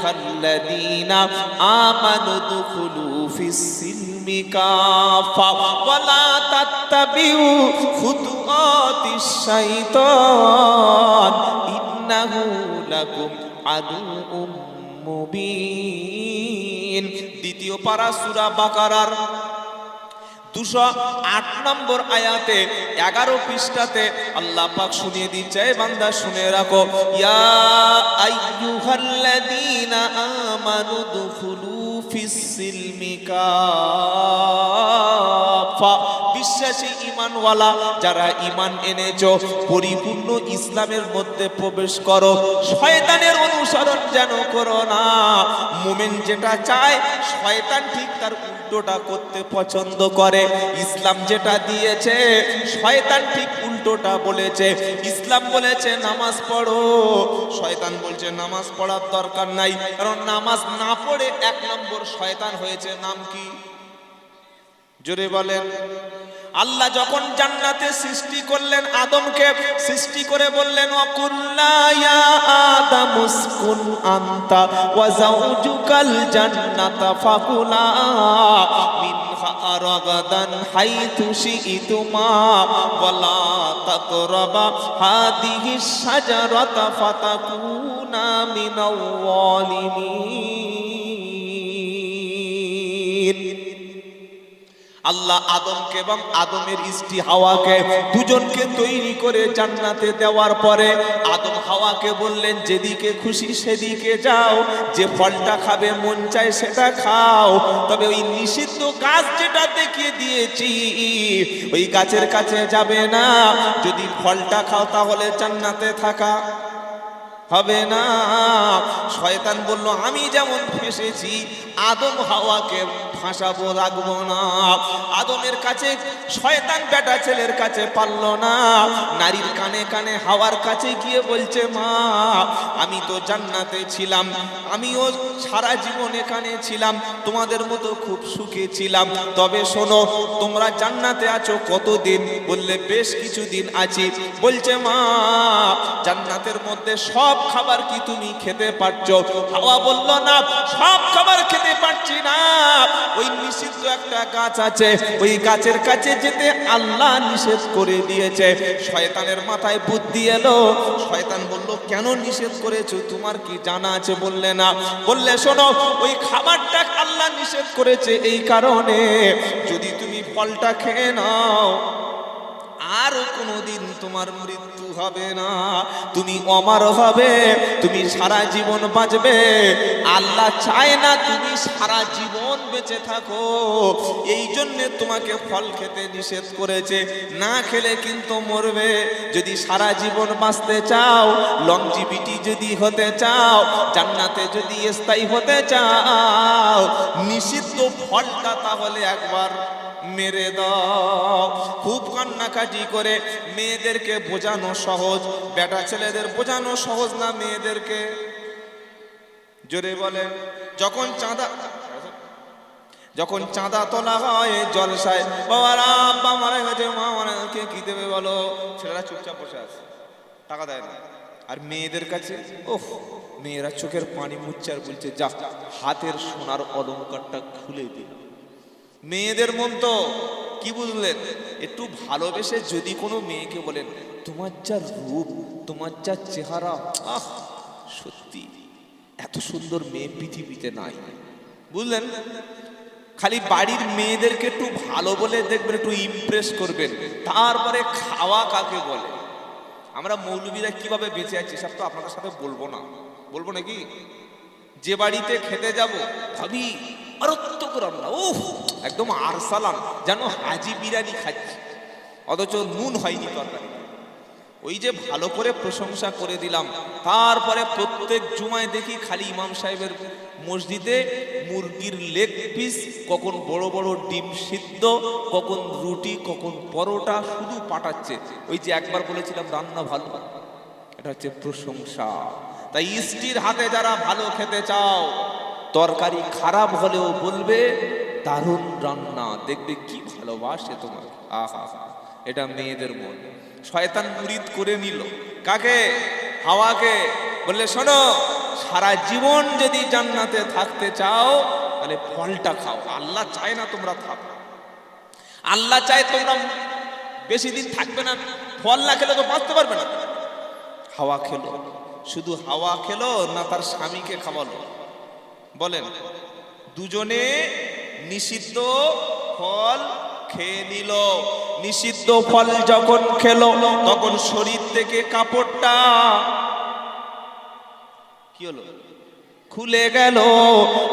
আইয়ুহাল্লাযীনা আমানু দুখুলু ফিস-সিলমি কাফা ওয়া লা তাত্তাবিউ খুতুওয়াতিশ শাইতান ইন্নাহু লাকুম আদুউম মুবিন। দ্বিতীয় পারা সূরা বাকারার দুশো আট নম্বর আয়াতে এগারো পৃষ্ঠাতে আল্লাহ পাক শুনিয়ে দিচ্ছে "এ বান্দা, শুনে রাখো। ইয়া আইয়ুহাল্লাযীনা আমানু দুখুলু ফিস-সিলমি কাফা বিশ্বাসী ঈমানওয়ালা, যারা ইমান এনেছ, পরিপূর্ণ ইসলামের মধ্যে প্রবেশ করো। শয়তানের অনুসরণ যেন করো না। মুমিন যেটা চায়, শয়তান ঠিক তার উল্টোটা করতে পছন্দ করে। ইসলাম যেটা দিয়েছে, শয়তান ঠিক উল্টোটা বলেছে। ইসলাম বলেছে, নামাজ পড়ো। শয়তান বলছে, নামাজ পড়ার দরকার নাই। কারণ নামাজ না পড়ে এক নম্বর শয়তান হয়েছে, নাম কি? জোরে বলেন। আল্লাহ যখন জান্নাতে সৃষ্টি করলেন আদমকে সৃষ্টি করে বললেন ওয়াকুল্লা ইয়া আদম উসকুন আনতা ওয়া যাওজুকাল জান্নাতা ফাকুলা মিনহা রাগাদান হাইতু শিইতুমা ওয়ালা তাকরাবা হাদিহি শাজারাতা ফাতাকুনা মিনাল যালিমিন। আল্লাহ আদমকে এবং আদমের স্ত্রী হাওয়াকে দুজনকে তৈরি করে জান্নাতে দেওয়ার পরে আদম হাওয়াকে বললেন, যেদিকে খুশি সেদিকে যাও, যে ফলটা খাবে মন চায় সেটা খাও। তবে ওই নিষিদ্ধ গাছ যেটা দেখিয়ে দিয়েছি, ওই গাছের কাছে যাবে না। যদি ফলটা খাও তাহলে জান্নাতে থাকা। হবে না। শয়তান বলল, আমি যেমন ফেসেছি, আদম হাওয়াকে ফাঁসাবো, রাখব না। আদমের কাছে, শয়তান বেটা ছেলের কাছে পারল না। নারীর কানে কানে হাওয়ার কাছে গিয়ে বলছে, মা, আমি তো জান্নাতে ছিলাম, আমিও সারা জীবন এখানে ছিলাম, তোমাদের মতো খুব সুখে ছিলাম। তবে শোনো, তোমরা জান্নাতে আছো কতদিন? বললে, বেশ কিছুদিন আছি। বলছে, মা জান্নাতের মধ্যে সব খাবার কি তুমি খেতে পারছ? হাওয়া বলল, না, সব খাবার খেতে পারছি না। ওই নিষিদ্ধ একটা গাছ আছে, ওই গাছের কাছে যেতে আল্লাহ নিষেধ করে দিয়েছে। শয়তানের মাথায় বুদ্ধি এলো। শয়তান বলল, কেন নিষেধ করেছ? তোমার কি জানা আছে? বললে, না। বললে, শোনো, ওই খাবারটা আল্লাহ নিষেধ করেছে এই কারণে। যদি তুমি ফলটা খেয়ে নাও, আর কোনোদিন তোমার মৃত্যু হবে না। তুমি অমর হবে, তুমি সারা জীবন বাঁচবে। আল্লাহ চায় না তুমি সারা জীবন বেঁচে থাকো। এই জন্যে তোমাকে ফল খেতে নিষেধ করেছে। না খেলে কিন্তু মরবে। যদি সারা জীবন বাঁচতে চাও লংজিবিটি যদি হতে চাও, জান্নাতে যদি স্থায়ী হতে চাও, নিষিদ্ধ ফলটা তাহলে একবার মেরে দাও। খুব কান্নাকাটি করে মেয়েদেরকে বোঝানো সহজ। বেটা ছেলেদের বোঝানো সহজ না মেয়েদেরকে? জোরে বলে যখন চাঁদা যখন চাঁদা তোলা হয় জলসায়, বাবারা আব্বা মারা গেছে, মা মারা গেছে, কি দেবে বলো? ছেলেরা চুপচাপ বসে আছে, টাকা দেয় না। আর মেয়েদের কাছে ওহ মেয়েরা চোখের পানি মুচ্ছে আর বলছে, যা, হাতের সোনার অলংকারটা খুলে দিল মেয়েদের মন তো, কি বুঝলেন? একটু ভালোবেসে যদি কোনো মেয়েকে বলেন, তোমার যা রূপ, তোমার যা চেহারা, আহ, সত্যি এত সুন্দর মেয়ে পৃথিবীতে নাই। বুঝলেন? খালি বাড়ির মেয়েদেরকে একটু ভালো বলে দেখবেন, একটু ইমপ্রেস করবেন। তারপরে খাওয়া কাকে বলে? আমরা মৌলবীরা কীভাবে বেঁচে আছি সব তো আপনাদের সাথে বলব না। বলব নাকি? যে বাড়িতে খেতে যাব, ভাবি, মারাত্মক রান্না, উফ! একদম আরসালাম, যেন হাজি বিরিয়ানি খাচ্ছি। অথচ নুন হয়নি তরকারি ওই যে ভালো করে প্রশংসা করে দিলাম, তারপরে প্রত্যেক জুমায় দেখি খালি ইমাম সাহেবের মসজিদে মুরগির লেগ পিস, কখন বড় বড় ডিম সিদ্ধ, কখন রুটি, কখন পরোটা, শুধু পাঠাচ্ছে। ওই যে একবার বলেছিলাম, রান্না ভালো এটা হচ্ছে প্রশংসা। তাই স্ত্রীর হাতে যারা ভালো খেতে চাও, তরকারি খারাপ হলেও বলবে দারুণ রান্না, দেখবে কি ভালোবাসে তোমার আহা, এটা মেয়েদের মন। শয়তান মুরিদ করে নিল। কাকে? হাওয়াকে। বললে, শোনো, সারা জীবন যদি জান্নাতে থাকতে চাও, তাহলে ফলটা খাও। আল্লাহ চায় না তোমরা থাকো আল্লাহ চায় তোমরা বেশি দিন থাকবে না, ফল না খেলে তো বাঁচতে পারবে না। হাওয়া খেলো। শুধু হাওয়া খেলো না তার স্বামীকে খাওয়ালো। বলেন, দুজনে নিষিদ্ধ ফল খেয়ে নিল। নিষিদ্ধ ফল যখন খেল, তখন শরীর থেকে কাপড়টা কি হলো? খুলে গেল।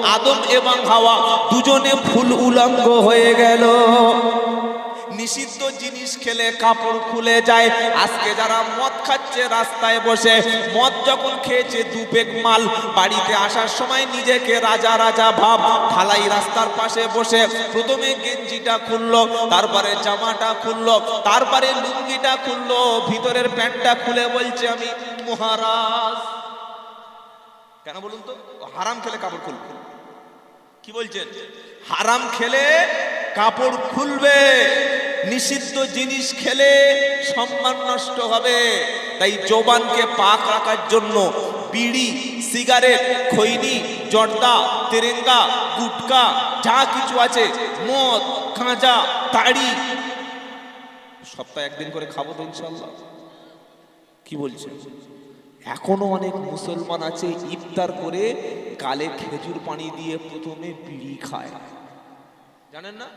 আদম এবং হাওয়া দুজনে ফুল উলঙ্গ হয়ে গেল। নিষিদ্ধ জিনিস খেলে কাপড় খুলে যায়। আজকে যারা মদ খাচ্ছে রাস্তায় বসে, মদ যখন খেয়েছে দু পেক মাল, বাড়িতে আসার সময় নিজেকে রাজা রাজা ভাব, ঢালাই রাস্তার পাশে বসে প্রথমে গেঞ্জিটা খুললো, তারপরে জামাটা খুললো, তারপরে লুঙ্গিটা খুললো, ভিতরের প্যান্টটা খুলে বলছে আমি, মহারাজ। কেন বলুন তো? হারাম খেলে কাপড় খুলবে। কি বলছেন? হারাম খেলে কাপড় খুলবে। নিষিদ্ধ জিনিস খেলে সম্মান নষ্ট হবে। তাই জবানকে পাক রাখার জন্য বিড়ি, সিগারেট, খৈনি, জর্দা, তেরেঙ্গা, গুটকা, যা কিছু আছে, মদ গাঁজা তাড়ি, সপ্তাহে একদিন করে খাব তো ইনশাল্লাহ কি বলছেন এখনও অনেক মুসলমান আছে ইফতার করে গালে খেজুর পানি দিয়ে প্রথমে বিড়ি খায়। জানেন না?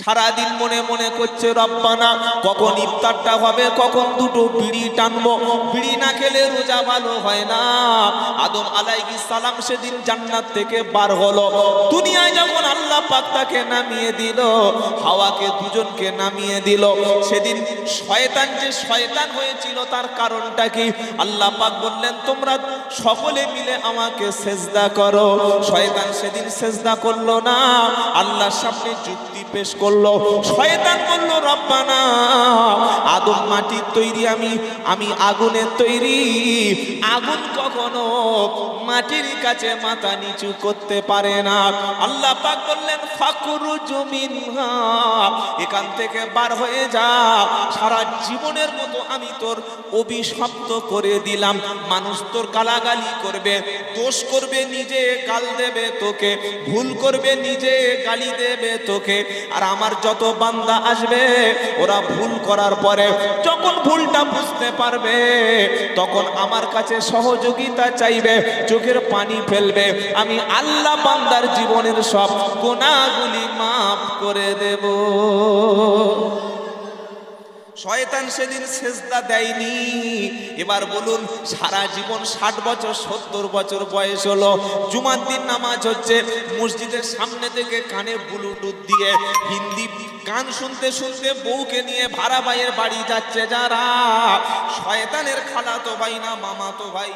সারাদিন মনে মনে করছে, রব্বানা, কখন ইফতারটা হবে, কখন দুটো বিড়ি টানবো? বিড়ি না খেলে রোজা ভালো হয় না। আদম আলাইহিস সালাম সেদিন জান্নাত থেকে বার হলো। দুনিয়ায় যখন আল্লাহ পাক তাকে নামিয়ে দিল, হাওয়াকে দুজনকে নামিয়ে দিল, সেদিন শয়তান যে শয়তান হয়েছিল তার কারণটা কি? আল্লাহ পাক বললেন, তোমরা সকলে মিলে আমাকে সেজদা করো। শয়তান সেদিন সেজদা করল না, আল্লাহর সামনে যুক্তি পেশ করল। শয়তান বলল, রব্বানা, আদম মাটির তৈরি আমি আমি আগুনের তৈরি। আগুন কখনো মাটির কাছে মাথা নিচু করতে পারে না। আল্লাহ পাক বললেন ফাকুরু জমিন এখান থেকে বার হয়ে যা। সারা জীবনের মতো আমি তোর অভিশপ্ত করে দিলাম। মানুষ তোর গালাগালি করবে, দোষ করবে নিজে, গাল দেবে তোকে, ভুল করবে নিজে, গালি দেবে তোকে। আর আমার যত বান্দা আসবে, ওরা ভুল করার পরে যখন ভুলটা বুঝতে পারবে, তখন আমার কাছে সহযোগিতা চাইবে, চোখের পানি ফেলবে। আমি আল্লাহ বান্দার জীবনের সব গোনাগুলি মাফ করে দেব। শয়তান সেদিন শেষদা দেয়নি। এবার বলুন, সারা জীবন ষাট বছর, সত্তর বছর বয়স হলো। জুমার দিন নামাজ হচ্ছে, মসজিদের সামনে থেকে কানে ব্লুটুথ দিয়ে হিন্দি গান শুনতে শুনতে বউকে নিয়ে ভাড়া ভাইয়ের বাড়ি যাচ্ছে যারা। শয়তানের খালা তো ভাই না মামা তো ভাই।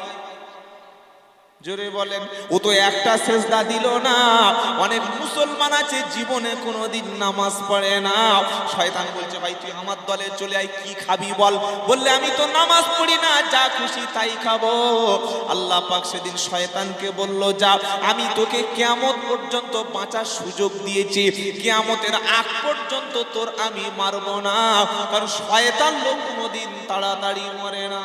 জোরে বলেন, ও তো একটা সেজদা দিল না। অনেক মুসলমান আছে, জীবনে কোনোদিন নামাজ পড়ে না। শয়তান বলছে, ভাই, তুই আমার দলে চলে আয়, কি খাবি বল? বললে, আমি তো নামাজ পড়ি না, যা খুশি তাই খাব। আল্লাহ পাক সেদিন শয়তানকে বলল, যা, আমি তোকে কিয়ামত পর্যন্ত বাঁচার সুযোগ দিয়েছি। কিয়ামতের আগ পর্যন্ত তোর আমি মারবো না, কারণ শয়তান লোক কোনোদিন তাড়াতাড়ি মরে না।